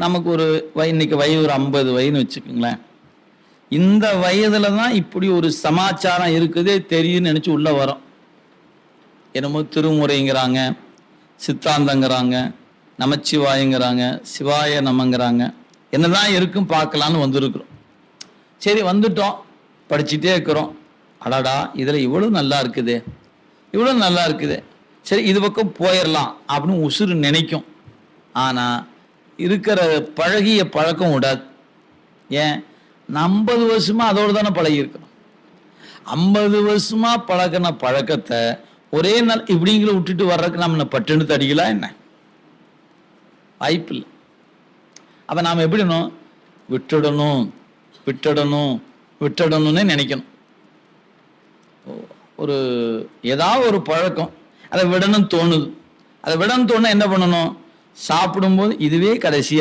நமக்கு ஒரு வய இன்னைக்கு வயது ஒரு ஐம்பது வயதுன்னு வச்சுக்கோங்களேன். இந்த வயதுல தான் இப்படி ஒரு சமாச்சாரம் இருக்குதே தெரியும்னு நினச்சி உள்ளே வரோம். என்னமோ திருமுறைங்கிறாங்க சித்தாந்தங்கிறாங்க நமச்சிவாயங்கிறாங்க சிவாய நமங்கிறாங்க. என்னதான் இருக்கும் பார்க்கலான்னு வந்திருக்கிறோம். சரி வந்துட்டோம். படிச்சுட்டே இருக்கிறோம். அடாடா இதில் இவ்வளோ நல்லா இருக்குது. இவ்வளோ நல்லா இருக்குது. சரி இது பக்கம் போயிடலாம் அப்படின்னு உசுறு நினைக்கும். ஆனால் இருக்கிற பழகிய பழக்கம் விடாது ஏன்? ஐம்பது வருஷமா அதோடு தானே பழகியிருக்கணும் ஐம்பது வருஷமா பழக்கின பழக்கத்தை ஒரே நாள் இப்படிங்கிற விட்டுட்டு வர்றதுக்கு நம்ம பட்டுன்னு தடிக்கலாம் என்ன? வாய்ப்பு இல்லை அப்போ நாம் எப்படிணும் விட்டுடணும் விட்டுடணும் விட்டுடணும்னு நினைக்கணும். ஒரு ஏதாவது ஒரு பழக்கம். அதை விடணும்னு தோணுது. அதை விடணும்னு தோணுனா என்ன பண்ணணும்? சாப்பிடும்போது இதுவே கடைசியாக